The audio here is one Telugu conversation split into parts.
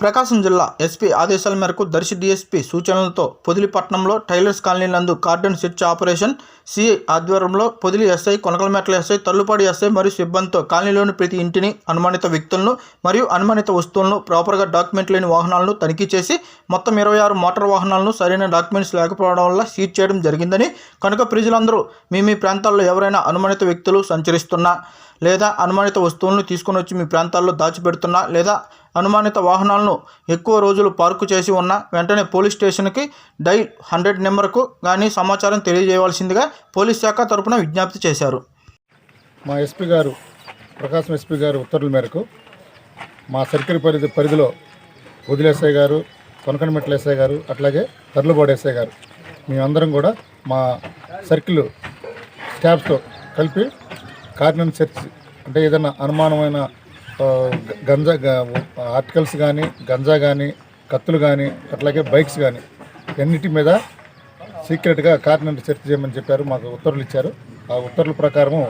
ప్రకాశం జిల్లా ఎస్పీ ఆదేశాల మేరకు దర్శి డిఎస్పీ సూచనలతో పొదిలిపట్నంలో టైలర్స్ కాలనీ నందు కార్డన్ సెర్చ్ ఆపరేషన్ సిఐ ఆధ్వర్యంలో Podili SI Konakalametla SI Tallupadi SI మరియు సిబ్బందితో కాలనీలోని ప్రతి ఇంటిని అనుమానిత వ్యక్తులను మరియు అనుమానిత వస్తువులను ప్రాపర్గా డాక్యుమెంట్ లేని వాహనాలను తనిఖీ చేసి మొత్తం ఇరవై ఆరు మోటార్ వాహనాలను సరైన డాక్యుమెంట్స్ లేకపోవడం వల్ల సీజ్ చేయడం జరిగిందని కనుక ప్రజలందరూ మీ మీ ప్రాంతాల్లో ఎవరైనా అనుమానిత వ్యక్తులు సంచరిస్తున్నా లేదా అనుమానిత వస్తువులను తీసుకొని వచ్చి మీ ప్రాంతాల్లో దాచిపెడుతున్నా లేదా అనుమానిత వాహనాలను ఎక్కువ రోజులు పార్కు చేసి ఉన్న వెంటనే పోలీస్ స్టేషన్కి డైల్ హండ్రెడ్ నెంబర్కు కానీ సమాచారం తెలియజేయవలసిందిగా పోలీస్ శాఖ తరపున విజ్ఞప్తి చేశారు. మా ఎస్పీ గారు ప్రకాశం ఎస్పీ గారు ఉత్తర్వుల మేరకు మా సర్కిల్ పరిధి పరిధిలో వదిలేసే గారు కొనకనమెట్ల ఎస్ఐ గారు అట్లాగే తర్లుబాడు ఎస్ఐ గారు మేమందరం కూడా మా సర్కిల్ స్టాఫ్తో కలిపి కార్నర్ సెర్చ్ అంటే ఏదైనా అనుమానమైన గంజా ఆర్టికల్స్ కానీ గంజా కానీ కత్తులు కానీ అట్లాగే బైక్స్ కానీ అన్నిటి మీద సీక్రెట్గా కార్నర్ సెర్చ్ చేయమని చెప్పారు మాకు ఉత్తర్వులు ఇచ్చారు. ఆ ఉత్తర్వుల ప్రకారము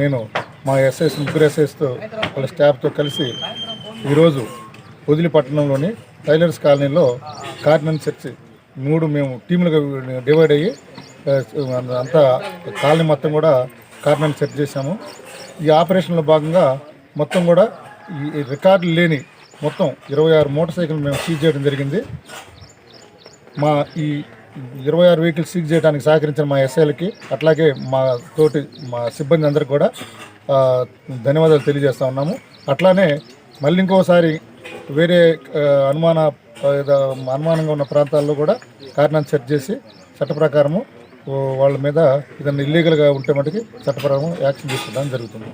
నేను మా ఎస్ఎస్ ముగ్గురు ఎస్ఎస్తో వాళ్ళ స్టాఫ్తో కలిసి ఈరోజు వదిలిపట్నంలోని టైలర్స్ కాలనీలో కార్నర్ సెర్చ్ మూడు మేము టీములుగా డివైడ్ అయ్యి అంతా కాలనీ మొత్తం కూడా కార్నర్ సెర్చ్ చేశాము. ఈ ఆపరేషన్లో భాగంగా మొత్తం కూడా ఈ రికార్డులు లేని మొత్తం ఇరవై ఆరు మోటార్ సైకిల్ మేము సీజ్ చేయడం జరిగింది. మా ఈ ఇరవై ఆరు వెహికల్స్ సీజ్ చేయడానికి సహకరించిన మా ఎస్ఐలకి అట్లాగే మా తోటి మా సిబ్బంది అందరికి కూడా ధన్యవాదాలు తెలియజేస్తా ఉన్నాము. అట్లానే మళ్ళీ ఇంకోసారి వేరే అనుమాన అనుమానంగా ఉన్న ప్రాంతాల్లో కూడా కారణాన్ని సెట్ చేసి చట్ట ప్రకారము వాళ్ళ మీద ఏదైనా ఇల్లీగల్గా ఉంటే మటుకి చట్టపరము యాక్షన్ తీసుకోవడం జరుగుతుంది.